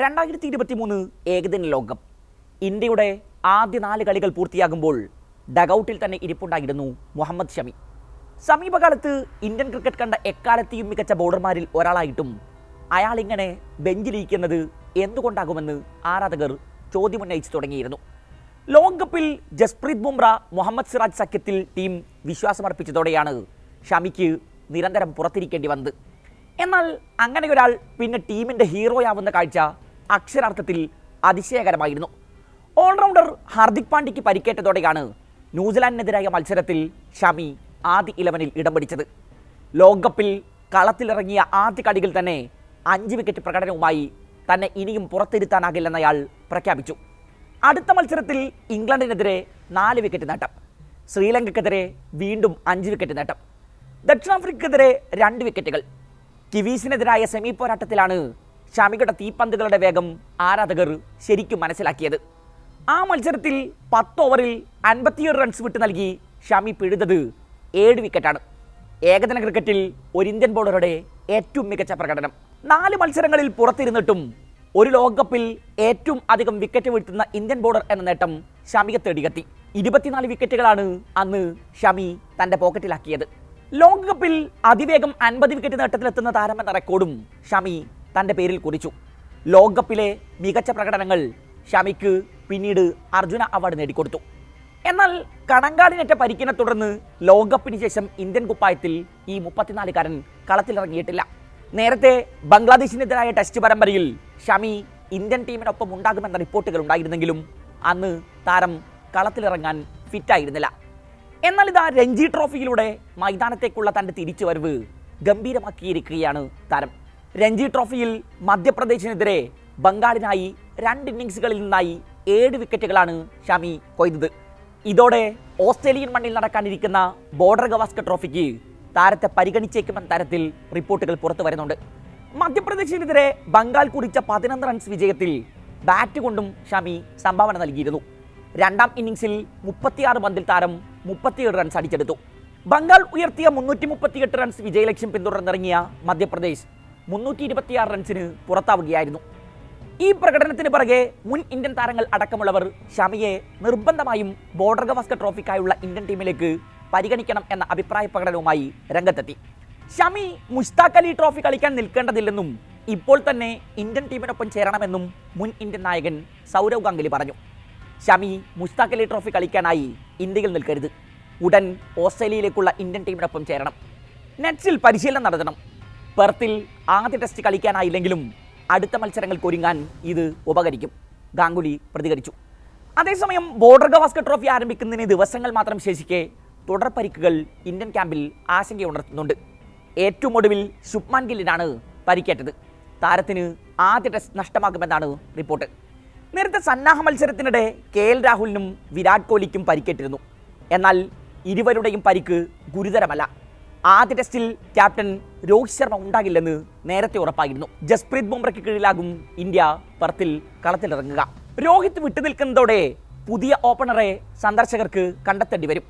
രണ്ടായിരത്തി ഇരുപത്തി മൂന്ന് ഏകദിന ലോകം. ഇന്ത്യയുടെ ആദ്യ നാല് കളികൾ പൂർത്തിയാകുമ്പോൾ ഡഗൌട്ടിൽ തന്നെ ഇരിപ്പുണ്ടായിരുന്നു മുഹമ്മദ് ഷമി. സമീപകാലത്ത് ഇന്ത്യൻ ക്രിക്കറ്റ് കണ്ട എക്കാലത്തെയും മികച്ച ബൗളർമാരിൽ ഒരാളായിട്ടും അയാൾ ഇങ്ങനെ ബെഞ്ചിലിരിക്കുന്നത് എന്തുകൊണ്ടാകുമെന്ന് ആരാധകർ ചോദ്യമുന്നയിച്ചു തുടങ്ങിയിരുന്നു. ലോകകപ്പിൽ ജസ്പ്രീത് ബുംറ മുഹമ്മദ് സിറാജ് സഖ്യത്തിൽ ടീം വിശ്വാസമർപ്പിച്ചതോടെയാണ് ഷമിക്ക് നിരന്തരം പുറത്തിരിക്കേണ്ടി വന്നത്. എന്നാൽ അങ്ങനെ ഒരാൾ പിന്നെ ടീമിന്റെ ഹീറോയാവുന്ന കാഴ്ച അക്ഷരാർത്ഥത്തിൽ അതിശയകരമായിരുന്നു. ഓൾറൗണ്ടർ ഹാർദിക് പാണ്ഡ്യയ്ക്ക് പരിക്കേറ്റതോടെയാണ് ന്യൂസിലാൻഡിനെതിരായ മത്സരത്തിൽ ഷമി ആദ്യ ഇലവനിൽ ഇടം പിടിച്ചത്. ലോകകപ്പിൽ കളത്തിലിറങ്ങിയ ആദ്യ കളികൾ തന്നെ അഞ്ച് വിക്കറ്റ് പ്രകടനവുമായി തന്നെ ഇനിയും പുറത്തിരുത്താനാകില്ലെന്നയാൾ പ്രഖ്യാപിച്ചു. അടുത്ത മത്സരത്തിൽ ഇംഗ്ലണ്ടിനെതിരെ നാല് വിക്കറ്റ് നേട്ടം. ശ്രീലങ്കയ്ക്കെതിരെ വീണ്ടും അഞ്ച് വിക്കറ്റ് നേട്ടം. ദക്ഷിണാഫ്രിക്കെതിരെ രണ്ട് വിക്കറ്റുകൾ കിവീസിനെതിരായ സെമി പോരാട്ടത്തിലാണ് ഷമിയുടെ തീപ്പന്തുകളുടെ വേഗം ആരാധകർ ശരിക്കും മനസ്സിലാക്കിയത്. ആ മത്സരത്തിൽ പത്ത് ഓവറിൽ അൻപത്തിയേഴ് റൺസ് വിട്ട് നൽകി ഷമി പിഴുതത് ഏഴ് വിക്കറ്റാണ് ഏകദിന ക്രിക്കറ്റിൽ ഒരു ഇന്ത്യൻ ബോളറുടെ ഏറ്റവും മികച്ച പ്രകടനം. നാല് മത്സരങ്ങളിൽ പുറത്തിരുന്നിട്ടും ഒരു ലോകകപ്പിൽ ഏറ്റവും അധികം വിക്കറ്റ് വീഴ്ത്തുന്ന ഇന്ത്യൻ ബോളർ എന്ന നേട്ടം ഷമിയെ തേടിയെത്തി ഇരുപത്തിനാല് വിക്കറ്റുകളാണ് അന്ന് ഷമി തന്റെ പോക്കറ്റിലാക്കിയത് ലോകകപ്പിൽ അതിവേഗം അൻപത് വിക്കറ്റ് നേട്ടത്തിലെത്തുന്ന താരമെന്ന റെക്കോർഡും ഷമി തന്റെ പേരിൽ കുറിച്ചു. ലോകകപ്പിലെ മികച്ച പ്രകടനങ്ങൾ ഷമിക്ക് പിന്നീട് അർജുന അവാർഡ് നേടിക്കൊടുത്തു. എന്നാൽ കണങ്കാടിനേറ്റ പരിക്കിനെ തുടർന്ന് ലോകകപ്പിന് ശേഷം ഇന്ത്യൻ കുപ്പായത്തിൽ ഈ മുപ്പത്തിനാലുകാരൻ കളത്തിലിറങ്ങിയിട്ടില്ല. നേരത്തെ ബംഗ്ലാദേശിനെതിരായ ടെസ്റ്റ് പരമ്പരയിൽ ഷമി ഇന്ത്യൻ ടീമിനൊപ്പം ഉണ്ടാകുമെന്ന റിപ്പോർട്ടുകൾ ഉണ്ടായിരുന്നെങ്കിലും അന്ന് താരം കളത്തിലിറങ്ങാൻ ഫിറ്റായിരുന്നില്ല. എന്നാൽ ഇതാ രഞ്ജി ട്രോഫിയിലൂടെ മൈതാനത്തേക്കുള്ള തന്റെ തിരിച്ചുവരവ് ഗംഭീരമാക്കിയിരിക്കുകയാണ് താരം. രഞ്ജി ട്രോഫിയിൽ മധ്യപ്രദേശിനെതിരെ ബംഗാളിനായി രണ്ട് ഇന്നിങ്സുകളിൽ നിന്നായി ഏഴ് വിക്കറ്റുകളാണ് ഷമി കൊയ്തത്. ഇതോടെ ഓസ്ട്രേലിയൻ മണ്ണിൽ നടക്കാനിരിക്കുന്ന ബോർഡർ ഗവാസ്കർ ട്രോഫിക്ക് താരത്തെ പരിഗണിച്ചേക്കുമെന്ന തരത്തിൽ റിപ്പോർട്ടുകൾ പുറത്തു വരുന്നുണ്ട്. മധ്യപ്രദേശിനെതിരെ ബംഗാൾ കുറിച്ച പതിനൊന്ന് റൺസ് വിജയത്തിൽ ബാറ്റ് കൊണ്ടും ഷമി സംഭാവന നൽകിയിരുന്നു. രണ്ടാം ഇന്നിംഗ്സിൽ മുപ്പത്തിയാറ് പന്തിൽ താരം മുപ്പത്തിയേഴ് റൺസ് അടിച്ചെടുത്തു. ബംഗാൾ ഉയർത്തിയ മുന്നൂറ്റി മുപ്പത്തിയെട്ട് റൺസ് വിജയലക്ഷ്യം പിന്തുടർന്നിറങ്ങിയ മധ്യപ്രദേശ് മുന്നൂറ്റി ഇരുപത്തിയാറ് റൺസിന് പുറത്താവുകയായിരുന്നു. ഈ പ്രകടനത്തിന് പിറകെ മുൻ ഇന്ത്യൻ താരങ്ങൾ അടക്കമുള്ളവർ ഷമിയെ നിർബന്ധമായും ബോർഡർ ഗവാസ്കർ ട്രോഫിക്കായുള്ള ഇന്ത്യൻ ടീമിലേക്ക് പരിഗണിക്കണം എന്ന അഭിപ്രായ പ്രകടനവുമായി രംഗത്തെത്തി. ഷമി മുഷ്താഖ് അലി ട്രോഫി കളിക്കാൻ നിൽക്കേണ്ടതില്ലെന്നും ഇപ്പോൾ തന്നെ ഇന്ത്യൻ ടീമിനൊപ്പം ചേരണമെന്നും മുൻ ഇന്ത്യൻ നായകൻ സൗരവ് ഗാംഗുലി പറഞ്ഞു. ഷമി മുഷ്താഖ് അലി ട്രോഫി കളിക്കാനായി ഇന്ത്യയിൽ നിൽക്കരുത്. ഉടൻ ഓസ്ട്രേലിയയിലേക്കുള്ള ഇന്ത്യൻ ടീമിനൊപ്പം ചേരണം. നെറ്റ്സിൽ പരിശീലനം നടത്തണം. പെർത്തിൽ ആദ്യ ടെസ്റ്റ് കളിക്കാനായില്ലെങ്കിലും അടുത്ത മത്സരങ്ങൾക്ക് ഒരുങ്ങാൻ ഇത് ഉപകരിക്കും. ഗാംഗുലി പ്രതികരിച്ചു. അതേസമയം ബോർഡർ ഗവാസ്കർ ട്രോഫി ആരംഭിക്കുന്നതിന് ദിവസങ്ങൾ മാത്രം ശേഷിക്കെ തുടർ പരിക്കുകൾ ഇന്ത്യൻ ക്യാമ്പിൽ ആശങ്കയുണർത്തുന്നുണ്ട്. ഏറ്റവും ഒടുവിൽ ശുഭ്മാൻ ഗില്ലിനാണ് പരിക്കേറ്റത്. താരത്തിന് ആദ്യ ടെസ്റ്റ് നഷ്ടമാകുമെന്നാണ് റിപ്പോർട്ട്. നേരത്തെ സന്നാഹ മത്സരത്തിനിടെ കെ എൽ രാഹുലിനും വിരാട് കോഹ്ലിക്കും പരിക്കേറ്റിരുന്നു. എന്നാൽ ഇരുവരുടെയും പരിക്ക് ഗുരുതരമല്ല. ആദ്യ ടെസ്റ്റിൽ ക്യാപ്റ്റൻ രോഹിത് ശർമ്മ ഉണ്ടാകില്ലെന്ന് നേരത്തെ ഉറപ്പായിരുന്നു. ജസ്പ്രീത് ബുംറയ്ക്ക് കീഴിലാകും ഇന്ത്യ പറത്തിൽ കളത്തിലിറങ്ങുക. രോഹിത് വിട്ടുനിൽക്കുന്നതോടെ പുതിയ ഓപ്പണറെ സന്ദർശകർക്ക് കണ്ടെത്തേണ്ടി വരും.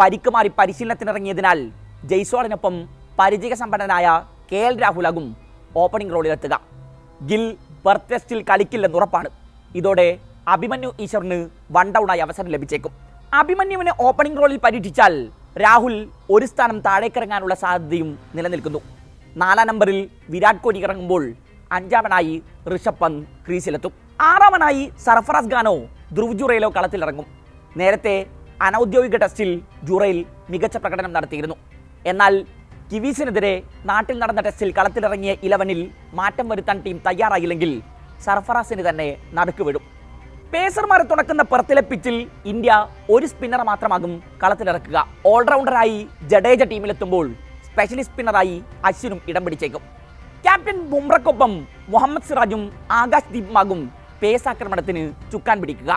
പരിക്ക് മാറി പരിശീലനത്തിനിറങ്ങിയതിനാൽ ജയ്സ്വാളിനൊപ്പം പരിചയ സമ്പന്നനായ കെ എൽ രാഹുലാകും ഓപ്പണിംഗ് റോളിലെത്തുക. ഗിൽ പെർത്ത് ടെസ്റ്റിൽ കളിക്കില്ലെന്ന് ഉറപ്പാണ്. ഇതോടെ അഭിമന്യു ഈശ്വറിന് വൺ ഡൗണായി അവസരം ലഭിച്ചേക്കും. അഭിമന്യുവിനെ ഓപ്പണിംഗ് റോളിൽ പരീക്ഷിച്ചാൽ രാഹുൽ ഒരു സ്ഥാനം താഴേക്കിറങ്ങാനുള്ള സാധ്യതയും നിലനിൽക്കുന്നു. നാലാം നമ്പറിൽ വിരാട് കോഹ്ലി ഇറങ്ങുമ്പോൾ അഞ്ചാമനായി ഋഷഭ് പന്ത് ക്രീസിലെത്തും. ആറാമനായി സർഫറാസ് ഖാനോ ധ്രുവ് ജുറയിലോ കളത്തിലിറങ്ങും. നേരത്തെ അനൗദ്യോഗിക ടെസ്റ്റിൽ ജുറയിൽ മികച്ച പ്രകടനം നടത്തിയിരുന്നു. എന്നാൽ കിവീസിനെതിരെ നാട്ടിൽ നടന്ന ടെസ്റ്റിൽ കളത്തിലിറങ്ങിയ ഇലവനിൽ മാറ്റം വരുത്താൻ ടീം തയ്യാറായില്ലെങ്കിൽ സർഫറാസിന് തന്നെ നടുക്ക് വിടും. പേസർമാരെ തുണക്കുന്ന പെർത്തിലെ പിച്ചിൽ ഇന്ത്യ ഒരു സ്പിന്നർ മാത്രമാകും കളത്തിലിറക്കുക. ഓൾറൗണ്ടറായി ജഡേജ ടീമിലെത്തുമ്പോൾ സ്പെഷ്യലിസ്റ്റ് സ്പിന്നറായി അശ്വിനും ഇടം പിടിച്ചേക്കും. ക്യാപ്റ്റൻ ബുംറക്കൊപ്പം മുഹമ്മദ് സിറാജും ആകാശ് ദീപുമാകും പേസ് ആക്രമണത്തിന് ചുക്കാൻ പിടിക്കുക.